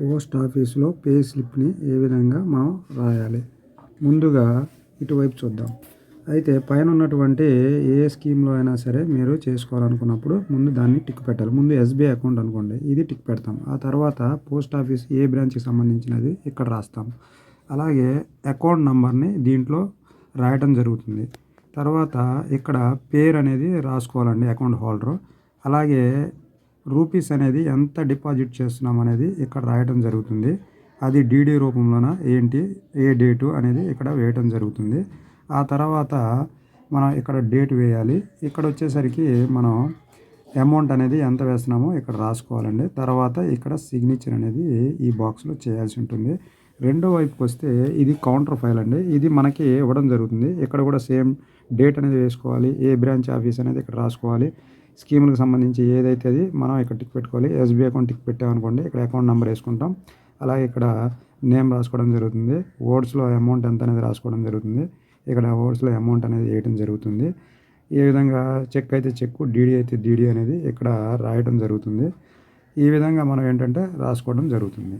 Post ఆఫీస్లో pay స్లిప్ని ఏ విధంగా మనం రాయాలి? ముందుగా ఇటువైపు చూద్దాం. అయితే పైన ఉన్నటువంటి ఏ స్కీమ్లో అయినా సరే మీరు చేసుకోవాలనుకున్నప్పుడు ముందు దాన్ని టిక్ పెట్టాలి. ముందు ఎస్బీఐ అకౌంట్ అనుకోండి. ఇది టిక్ పెడతాం. ఆ తర్వాత పోస్ట్ ఆఫీస్ ఏ బ్రాంచ్కి సంబంధించినది ఇక్కడ రాస్తాం. అలాగే అకౌంట్ నెంబర్ని దీంట్లో రాయటం జరుగుతుంది. తర్వాత ఇక్కడ పేరు అనేది రాసుకోవాలండి అకౌంట్ హోల్డరు. అలాగే రూపీస్ అనేది ఎంత డిపాజిట్ చేస్తున్నాం అనేది ఇక్కడ రాయటం జరుగుతుంది. అది డీడీ రూపంలోన ఏంటి ఏ డేటు అనేది ఇక్కడ వేయటం జరుగుతుంది. ఆ తర్వాత మనం ఇక్కడ డేట్ వేయాలి. ఇక్కడ వచ్చేసరికి మనం అమౌంట్ అనేది ఎంత వేస్తున్నామో ఇక్కడ రాసుకోవాలండి. తర్వాత ఇక్కడ సిగ్నేచర్ అనేది ఈ బాక్స్లో చేయాల్సి ఉంటుంది. రెండో వైపుకి వస్తే ఇది కౌంటర్ ఫైల్ అండి. ఇది మనకి ఇవ్వడం జరుగుతుంది. ఇక్కడ కూడా సేమ్ డేట్ అనేది వేసుకోవాలి. ఏ బ్రాంచ్ ఆఫీస్ అనేది ఇక్కడ రాసుకోవాలి. స్కీములకు సంబంధించి ఏదైతే అది మనం ఇక్కడ టిక్ పెట్టుకోవాలి. ఎస్బీఐ అకౌంట్ టిక్ పెట్టామనుకోండి ఇక్కడ అకౌంట్ నెంబర్ వేసుకుంటాం. అలాగే ఇక్కడ నేమ్ రాసుకోవడం జరుగుతుంది. ఓట్స్లో అమౌంట్ ఎంత అనేది రాసుకోవడం జరుగుతుంది. ఇక్కడ ఓట్స్లో అమౌంట్ అనేది వేయడం జరుగుతుంది. ఈ విధంగా చెక్ అయితే చెక్ డీడీ అయితే డీడీ అనేది ఇక్కడ రాయడం జరుగుతుంది. ఈ విధంగా మనం ఏంటంటే రాసుకోవడం జరుగుతుంది.